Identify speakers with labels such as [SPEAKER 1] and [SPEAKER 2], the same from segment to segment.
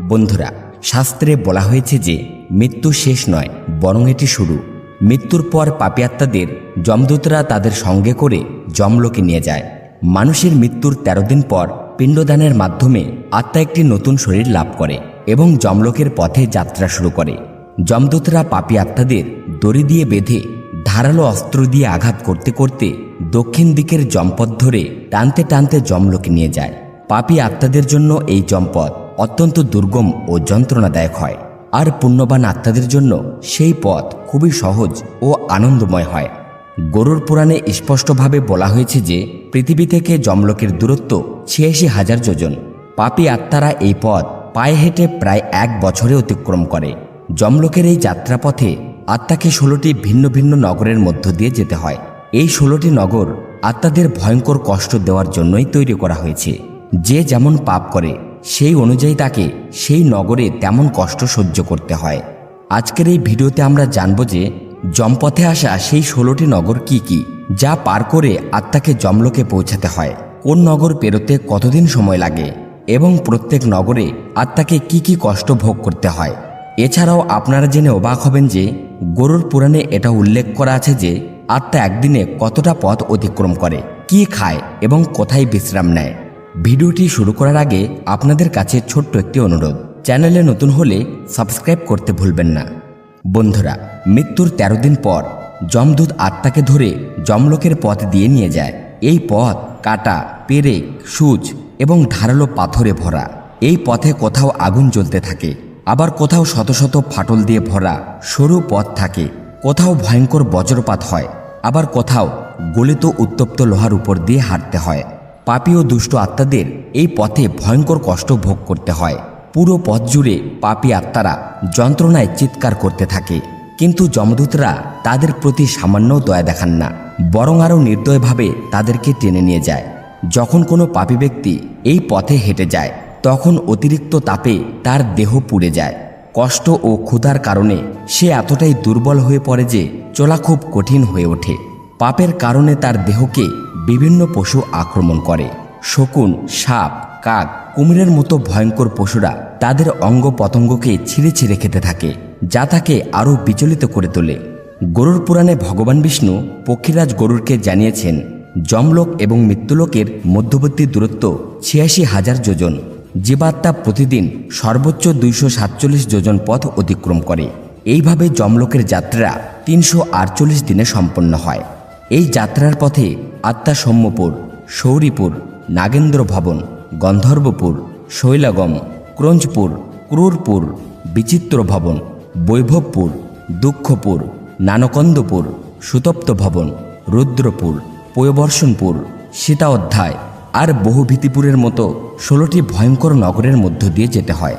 [SPEAKER 1] বন্ধুরা, শাস্ত্রে বলা হয়েছে যে, মৃত্যু শেষ নয়, বরং এটি শুরু। মৃত্যুর পর পাপিয়াত্মাদের যমদূতরা তাদের সঙ্গে করে যমলোকে নিয়ে যায়। মানুষের মৃত্যুর তেরো দিন পর পিণ্ডদানের মাধ্যমে আত্মা একটি নতুন শরীর লাভ করে এবং যমলোকের পথে যাত্রা শুরু করে। যমদূতরা পাপী আত্মাদের দড়ি দিয়ে বেঁধে ধারালো অস্ত্র দিয়ে আঘাত করতে করতে দক্ষিণ দিকের জম্পদ ধরে টানতে টানতে যমলোকে নিয়ে যায়। পাপী আত্মাদের জন্য এই জম্পদ অত্যন্ত দুর্গম ও যন্ত্রণাদায়ক হয়। আর পুণ্যবান আত্মাদের জন্য সেই পথ খুবই সহজ ও আনন্দময় হয়। গরুর পুরাণে স্পষ্টভাবে বলা হয়েছে যে, পৃথিবী থেকে যমলোকের দূরত্ব ছিয়াশি হাজার যোজন। পাপী আত্মারা এই পথ পায়ে হেঁটে প্রায় এক বছরে অতিক্রম করে। যমলোকের এই যাত্রাপথে আত্মাকে ষোলোটি ভিন্ন ভিন্ন নগরের মধ্য দিয়ে যেতে হয়। এই ষোলোটি নগর আত্মাদের ভয়ঙ্কর কষ্ট দেওয়ার জন্যই তৈরি করা হয়েছে। যে যেমন পাপ করে সেই অনুযায়ী তাকে সেই নগরে তেমন কষ্ট সহ্য করতে হয়। আজকের এই ভিডিওতে আমরা জানব যে জমপথে আসা সেই ষোলোটি নগর কি কি, যা পার করে আত্মাকে জমলোকে পৌঁছাতে হয়। কোন নগর পেরোতে কতদিন সময় লাগে এবং প্রত্যেক নগরে আত্মাকে কি কি কষ্ট ভোগ করতে হয়? এছাড়াও আপনারা জেনে অবাক হবেন যে গরুর পুরাণে এটা উল্লেখ করা আছে যে আত্মা একদিনে কতটা পথ অতিক্রম করে, কি খায় এবং কোথায় বিশ্রাম নেয়। ভিডিওটি শুরু করার আগে আপনাদের কাছে ছোট্ট একটি অনুরোধ। চ্যানেলে নতুন হলে সাবস্ক্রাইব করতে ভুলবেন না। বন্ধুরা, মৃত্যুর তেরো দিন পর যমদূত আত্মাকে ধরে যমলোকের পথ দিয়ে নিয়ে যায়। এই পথ কাটা পেরেক সূচ এবং ধারালো পাথরে ভরা। এই পথে কোথাও আগুন জ্বলতে থাকে, আবার কোথাও শত শত ফাটল দিয়ে ভরা সরু পথ থাকে। কোথাও ভয়ঙ্কর বজ্রপাত হয়, আবার কোথাও গলিত উত্তপ্ত লোহার উপর দিয়ে হাঁটতে হয়। পাপী ও দুষ্ট আত্মাদের এই পথে ভয়ঙ্কর কষ্ট ভোগ করতে হয়। পুরো পথ জুড়ে পাপী আত্মারা যন্ত্রণায় চিৎকার করতে থাকে। কিন্তু যমদূতরা তাদের প্রতি সামান্য দয়া দেখান না, বরং আরও নির্দয়ভাবে তাদেরকে টেনে নিয়ে যায়। যখন কোনো পাপী ব্যক্তি এই পথে হেঁটে যায়, তখন অতিরিক্ত তাপে তার দেহ পুড়ে যায়। কষ্ট ও ক্ষুধার কারণে সে এতটাই দুর্বল হয়ে পড়ে যে চলা খুব কঠিন হয়ে ওঠে। পাপের কারণে তার দেহকে বিভিন্ন পশু আক্রমণ করে। শকুন, সাপ, কাক, কুমিরের মতো ভয়ঙ্কর পশুরা তাদের অঙ্গ পতঙ্গকে ছিঁড়ে ছিঁড়ে খেতে থাকে, যা তাকে আরও বিচলিত করে তোলে। গরুর পুরাণে ভগবান বিষ্ণু পক্ষীরাজ গরুরকে জানিয়েছেন, যমলোক এবং মৃত্যুলোকের মধ্যবর্তী দূরত্ব ছিয়াশি হাজার যোজন। জীবাত্মা প্রতিদিন সর্বোচ্চ দুইশো সাতচল্লিশ যোজন পথ অতিক্রম করে। এইভাবে যমলোকের যাত্রা তিনশো আটচল্লিশ দিনে সম্পন্ন হয়। এই যাত্রার পথে আত্মা সৌম্যপুর, শৌরীপুর, নাগেন্দ্র ভবন, গন্ধর্বপুর, শৈলাগম, ক্রঞ্জপুর, ক্রুরপুর, বিচিত্র ভবন, বৈভবপুর, দুঃখপুর, নানকন্দপুর, সুতপ্ত ভবন, রুদ্রপুর, পয়বর্ষণপুর, সীতা অধ্যায় আর বহুভীতিপুরের মতো ষোলোটি ভয়ঙ্কর নগরের মধ্য দিয়ে যেতে হয়।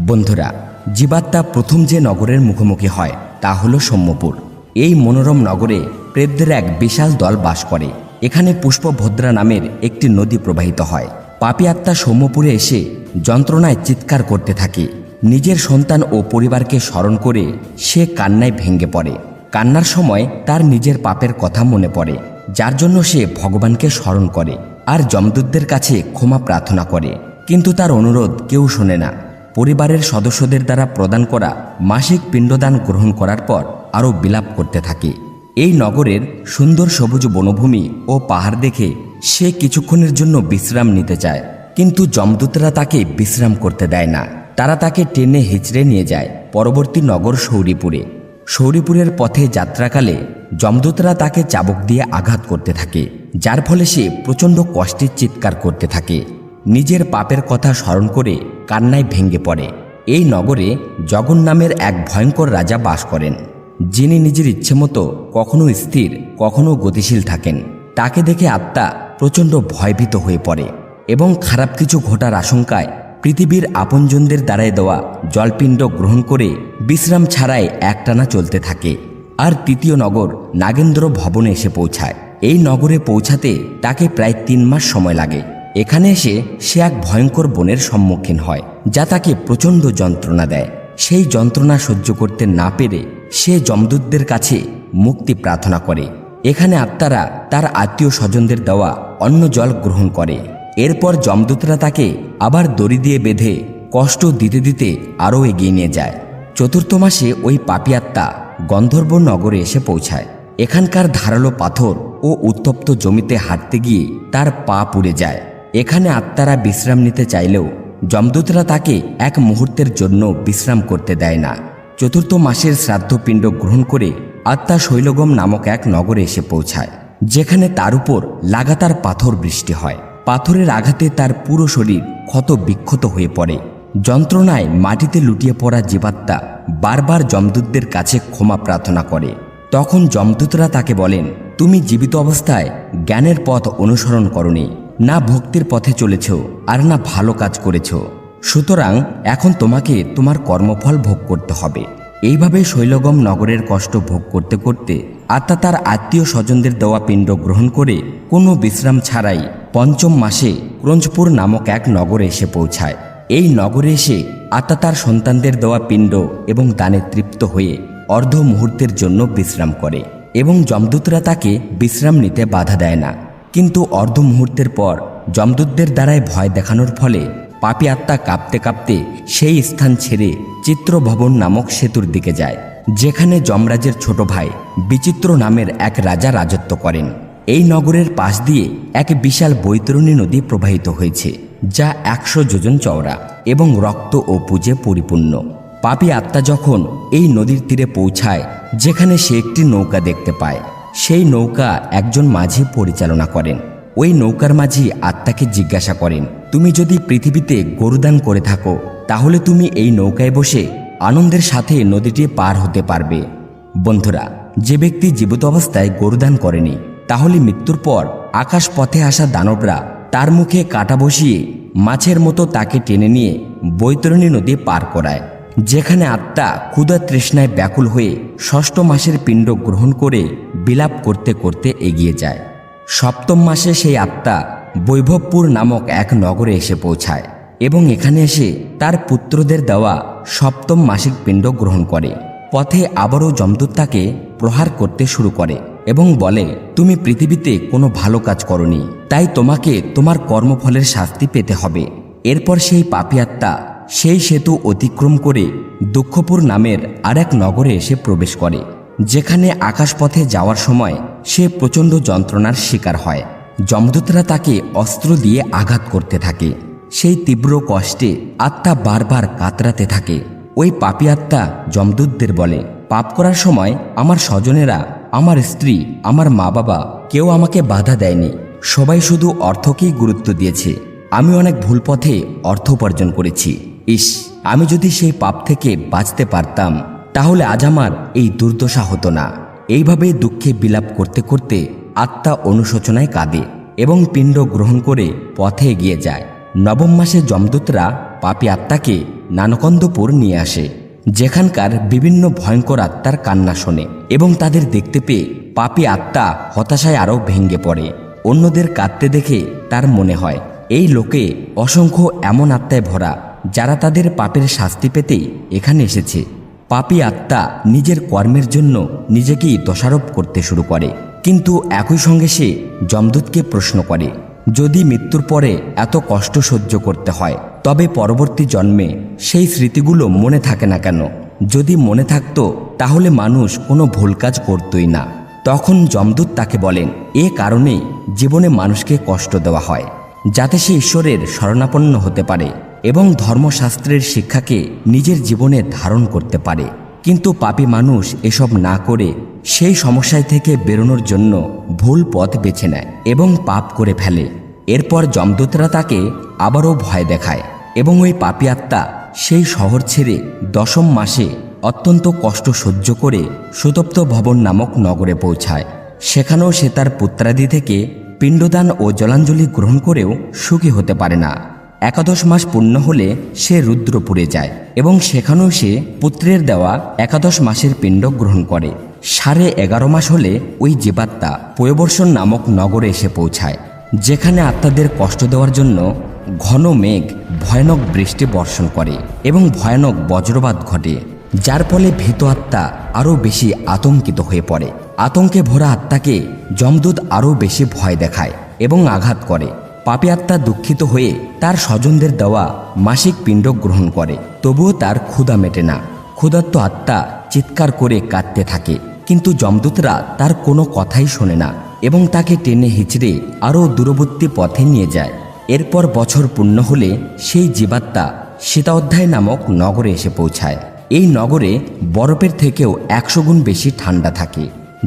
[SPEAKER 1] বন্ধুরা, জীবাত্মা প্রথম যে নগরের মুখোমুখি হয় তা হল সৌম্যপুর। এই মনোরম নগরে প্রেতদের এক বিশাল দল বাস করে। এখানে পুষ্পভদ্রা নামের একটি নদী প্রবাহিত হয়। পাপী আত্মা সৌম্যপুরে এসে যন্ত্রণায় চিৎকার করতে থাকে। নিজের সন্তান ও পরিবারকে স্মরণ করে সে কান্নায় ভেঙে পড়ে। কান্নার সময় তার নিজের পাপের কথা মনে পড়ে, যার জন্য সে ভগবানকে স্মরণ করে আর যমদূতদের কাছে ক্ষমা প্রার্থনা করে। কিন্তু তার অনুরোধ কেউ শোনে না। পরিবারের সদস্যদের দ্বারা প্রদান করা মাসিক পিণ্ডদান গ্রহণ করার পর আরও বিলাপ করতে থাকে। এই নগরের সুন্দর সবুজ বনভূমি ও পাহাড় দেখে সে কিছুক্ষণের জন্য বিশ্রাম নিতে চায়। কিন্তু যমদূতরা তাকে বিশ্রাম করতে দেয় না। তারা তাকে টেনে হিচড়ে নিয়ে যায় পরবর্তী নগর শৌরীপুরে। শৌরীপুরের পথে যাত্রাকালে যমদূতরা তাকে চাবক দিয়ে আঘাত করতে থাকে, যার ফলে সে প্রচণ্ড কষ্টের চিৎকার করতে থাকে। নিজের পাপের কথা স্মরণ করে কান্নায় ভেঙে পড়ে। এই নগরে জগন নামের এক ভয়ঙ্কর রাজা বাস করেন। যিনি নিজের ইচ্ছে মতো কখনো স্থির, কখনো গতিশীল থাকেন। তাকে দেখে আত্মা প্রচণ্ড ভয়ভীত হয়ে পড়ে এবং খারাপ কিছু ঘটার আশঙ্কায় পৃথিবীর আপনজনদের দ্বারায় দেওয়া জলপিণ্ড গ্রহণ করে বিশ্রাম ছাড়াই একটানা চলতে থাকে। আর তৃতীয় নগর নাগেন্দ্র ভবনে এসে পৌঁছায়। এই নগরে পৌঁছাতে তাকে প্রায় তিন মাস সময় লাগে। এখানে এসে সে এক ভয়ঙ্কর বনের সম্মুখীন হয়, যা তাকে প্রচণ্ড যন্ত্রণা দেয়। সেই যন্ত্রণা সহ্য করতে না পেরে সে যমদূতদের কাছে মুক্তি প্রার্থনা করে। এখানে আত্মারা তার আত্মীয় স্বজনদের দেওয়া অন্য জল গ্রহণ করে। এরপর যমদূতরা তাকে আবার দড়ি দিয়ে বেঁধে কষ্ট দিতে দিতে আরও এগিয়ে নিয়ে যায়। চতুর্থ মাসে ওই পাপি আত্মা গন্ধর্ব নগরে এসে পৌঁছায়। এখানকার ধারালো পাথর ও উত্তপ্ত জমিতে হাঁটতে গিয়ে তার পা পুড়ে যায়। এখানে আত্মারা বিশ্রাম নিতে চাইলেও যমদূতরা তাকে এক মুহূর্তের জন্য বিশ্রাম করতে দেয় না। চতুর্থ মাসের শ্রাদ্ধপিণ্ড গ্রহণ করে আত্মা শৈলগম নামক এক নগরে এসে পৌঁছায়, যেখানে তার উপর লাগাতার পাথর বৃষ্টি হয়। পাথরের আঘাতে তার পুরো শরীর ক্ষত বিক্ষত হয়ে পড়ে। যন্ত্রণায় মাটিতে লুটিয়ে পড়া জীবাত্মা বারবার যমদূতদের কাছে ক্ষমা প্রার্থনা করে। তখন যমদূতরা তাকে বলেন, তুমি জীবিত অবস্থায় জ্ঞানের পথ অনুসরণ করনি, না ভক্তির পথে চলেছ, আর না ভালো কাজ করেছ। সুতরাং এখন তোমাকে তোমার কর্মফল ভোগ করতে হবে। এইভাবে শৈলগম নগরের কষ্ট ভোগ করতে করতে আত্মা তার আত্মীয় স্বজনদের দেওয়া পিণ্ড গ্রহণ করে কোনো বিশ্রাম ছাড়াই পঞ্চম মাসে ক্রঞ্জপুর নামক এক নগরে এসে পৌঁছায়। এই নগরে এসে আত্মা তার সন্তানদের দেওয়া পিণ্ড এবং দানে তৃপ্ত হয়ে অর্ধ মুহূর্তের জন্য বিশ্রাম করে এবং যমদূতরা তাকে বিশ্রাম নিতে বাধা দেয় না। কিন্তু অর্ধ মুহূর্তের পর যমদূতদের দ্বারায় ভয় দেখানোর ফলে পাপি আত্মা কাঁপতে কাঁপতে সেই স্থান ছেড়ে চিত্রভবন নামক সেতুর দিকে যায়, যেখানে যমরাজের ছোট ভাই বিচিত্র নামের এক রাজা রাজত্ব করেন। এই নগরের পাশ দিয়ে এক বিশাল বৈতরণী নদী প্রবাহিত হয়েছে, যা একশো যোজন চওড়া এবং রক্ত ও পুজে পরিপূর্ণ। পাপি আত্মা যখন এই নদীর তীরে পৌঁছায়, যেখানে সে একটি নৌকা দেখতে পায়, সেই নৌকা একজন মাঝি পরিচালনা করেন। ওই নৌকার মাঝি আত্মাকে জিজ্ঞাসা করেন, তুমি যদি পৃথিবীতে গরুদান করে থাকো, তাহলে তুমি এই নৌকায় বসে আনন্দের সাথে নদীটি পার হতে পারবে। বন্ধুরা, যে ব্যক্তি জীবিত অবস্থায় গরুদান করেনি, তাহলে মৃত্যুর পর আকাশ পথে আসা দানবরা তার মুখে কাটা বসিয়ে মাছের মতো তাকে টেনে নিয়ে বৈতরণী নদী পার করায়, যেখানে আত্মা ক্ষুদা তৃষ্ণায় ব্যাকুল হয়ে ষষ্ঠ মাসের পিণ্ড গ্রহণ করে বিলাপ করতে করতে এগিয়ে যায়। সপ্তম মাসে সেই আত্মা বৈভবপুর নামক এক নগরে এসে পৌঁছায় এবং এখানে এসে তার পুত্রদের দেওয়া সপ্তম মাসিক পিণ্ড গ্রহণ করে। পথে আবারও যমদূত তাকে প্রহার করতে শুরু করে এবং বলে, তুমি পৃথিবীতে কোনো ভালো কাজ করনি, তাই তোমাকে তোমার কর্মফলের শাস্তি পেতে হবে। এরপর সেই পাপি আত্মা সেই সেতু অতিক্রম করে দুঃখপুর নামের আরেক নগরে এসে প্রবেশ করে। যেখানে আকাশপথে যাওয়ার সময় সে প্রচণ্ড যন্ত্রণার শিকার হয়। যমদূতরা তাকে অস্ত্র দিয়ে আঘাত করতে থাকে। সেই তীব্র কষ্টে আত্মা বারবার কাতরাতে থাকে। ওই পাপি আত্মা যমদূতদের বলে, পাপ করার সময় আমার স্বজনেরা, আমার স্ত্রী, আমার মা বাবা কেউ আমাকে বাধা দেয়নি। সবাই শুধু অর্থকেই গুরুত্ব দিয়েছে। আমি অনেক ভুল পথে অর্থ উপার্জন করেছি। ইস, আমি যদি সেই পাপ থেকে বাঁচতে পারতাম তাহলে আজ আমার এই দুর্দশা হতো না। এইভাবে দুঃখে বিলাপ করতে করতে আত্মা অনুশোচনায় কাঁদে এবং পিণ্ড গ্রহণ করে পথে এগিয়ে যায়। নবম মাসে যমদূতরা পাপি আত্মাকে নানকন্দপুর নিয়ে আসে, যেখানকার বিভিন্ন ভয়ঙ্কর আত্মার কান্না শোনে এবং তাদের দেখতে পেয়ে পাপি আত্মা হতাশায় আরও ভেঙে পড়ে। অন্যদের কাঁদতে দেখে তার মনে হয়, এই লোকে অসংখ্য এমন আত্মায় ভরা যারা তাদের পাপের শাস্তি পেতেই এখানে এসেছে। পাপি আত্মা নিজের কর্মের জন্য নিজেকেই দোষারোপ করতে শুরু করে। কিন্তু একই সঙ্গে সে যমদূতকে প্রশ্ন করে, যদি মৃত্যুর পরে এত কষ্ট সহ্য করতে হয়, তবে পরবর্তী জন্মে সেই স্মৃতিগুলো মনে থাকে না কেন? যদি মনে থাকতো, তাহলে মানুষ কোনো ভুল কাজ করতই না। তখন যমদূত তাকে বলেন, এ কারণেই জীবনে মানুষকে কষ্ট দেওয়া হয়, যাতে সে ঈশ্বরের শরণাপন্ন হতে পারে। এবং ধর্মশাস্ত্রের শিক্ষাকে নিজের জীবনে ধারণ করতে পারে। কিন্তু পাপী মানুষ এসব না করে সেই সমস্যায় থেকে বেরোনোর জন্য ভুল পথ বেছে নেয় এবং পাপ করে ফেলে। এরপর যমদূতরা তাকে আবারও ভয় দেখায় এবং ওই পাপী আত্মা সেই শহর ছেড়ে দশম মাসে অত্যন্ত কষ্ট সহ্য করে সুতপ্ত ভবন নামক নগরে পৌঁছায়। সেখানেও সে তার পুত্রাদি থেকে পিণ্ডদান ও জলাঞ্জলি গ্রহণ করেও সুখী হতে পারে না। একাদশ মাস পূর্ণ হলে সে রুদ্রপুরে যায় এবং সেখানেও সে পুত্রের দেওয়া একাদশ মাসের পিণ্ড গ্রহণ করে। সাড়ে এগারো মাস হলে ওই জীবাত্মা পয়বর্ষণ নামক নগরে এসে পৌঁছায়, যেখানে আত্মাদের কষ্ট দেওয়ার জন্য ঘন মেঘ, ভয়ানক বৃষ্টি বর্ষণ করে এবং ভয়ানক বজ্রপাত ঘটে, যার ফলে ভীত আত্মা আরও বেশি আতঙ্কিত হয়ে পড়ে। আতঙ্কে ভরা আত্মাকে যমদূত আরও বেশি ভয় দেখায় এবং আঘাত করে। পাপি আত্মা দুঃখিত হয়ে তার স্বজনদের দেওয়া মাসিক পিণ্ড গ্রহণ করে, তবুও তার ক্ষুধা মেটে না। ক্ষুধার্ত আত্মা চিৎকার করে কাঁদতে থাকে, কিন্তু যমদূতরা তার কোনো কথাই শোনে না এবং তাকে টেনে হিচড়ে আরও দূরবর্তী পথে নিয়ে যায়। এরপর বছর পূর্ণ হলে সেই জীবাত্মা সীতাধ্যায় নামক নগরে এসে পৌঁছায়। এই নগরে বরফের থেকেও একশো গুণ বেশি ঠান্ডা থাকে,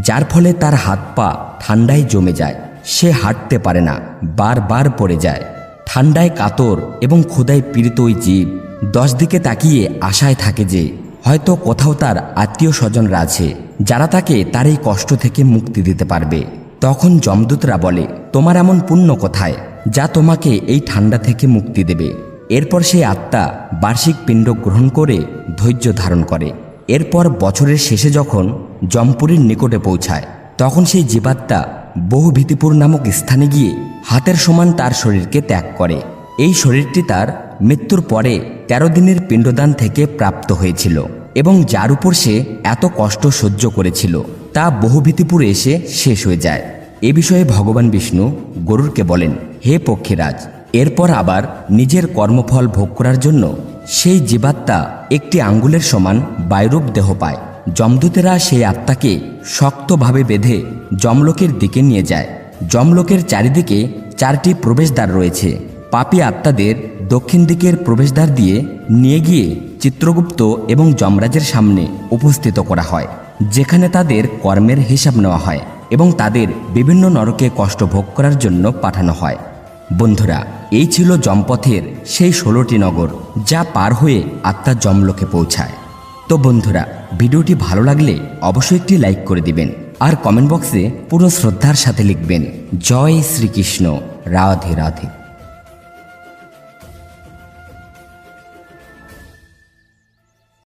[SPEAKER 1] যার ফলে তার হাত পা ঠান্ডায় জমে যায়। সে হাঁটতে পারে না, বারবার পড়ে যায়। ঠান্ডায় কাতর এবং ক্ষুদায় পীড়িত ওই জীব দশ দিকে তাকিয়ে আশায় থাকে যে হয়তো কোথাও তার আত্মীয় স্বজনরা আছে, যারা তাকে তার এই কষ্ট থেকে মুক্তি দিতে পারবে। তখন যমদূতরা বলে, তোমার এমন পুণ্য কোথায় যা তোমাকে এই ঠান্ডা থেকে মুক্তি দেবে? এরপর সেই আত্মা বার্ষিক পিণ্ড গ্রহণ করে ধৈর্য ধারণ করে। এরপর বছরের শেষে যখন জমপুরীর নিকটে পৌঁছায়, তখন সেই জীবাত্মা বহুভীতিপুর নামক স্থানে গিয়ে হাতের সমান তার শরীরকে ত্যাগ করে। এই শরীরটি তার মৃত্যুর পরে তেরো দিনের পিণ্ডদান থেকে প্রাপ্ত হয়েছিল এবং যার উপর সে এত কষ্ট সহ্য করেছিল, তা বহুভীতিপুরে এসে শেষ হয়ে যায়। এ বিষয়ে ভগবান বিষ্ণু গরুরকে বলেন, হে পক্ষীরাজ, এরপর আবার নিজের কর্মফল ভোগ করার জন্য সেই জীবাত্মা একটি আঙ্গুলের সমান বায়ুরূপ দেহ পায়। যমদূতেরা সেই আত্মাকে শক্তভাবে বেঁধে যমলোকের দিকে নিয়ে যায়। যমলোকের চারিদিকে চারটি প্রবেশদ্বার রয়েছে। পাপী আত্মাদের দক্ষিণ দিকের প্রবেশদ্বার দিয়ে নিয়ে গিয়ে চিত্রগুপ্ত এবং যমরাজের সামনে উপস্থিত করা হয়, যেখানে তাদের কর্মের হিসাব নেওয়া হয় এবং তাদের বিভিন্ন নরকে কষ্ট ভোগ করার জন্য পাঠানো হয়। বন্ধুরা, এই ছিল জমপথের সেই ষোলোটি নগর, যা পার হয়ে আত্মা জমলোকে পৌঁছায়। তো বন্ধুরা, ভিডিওটি ভালো লাগলে অবশ্যই একটি লাইক করে দিবেন। আর কমেন্ট বক্সে পুরো শ্রদ্ধার সাথে লিখবেন জয় শ্রীকৃষ্ণ রাধে রাধে।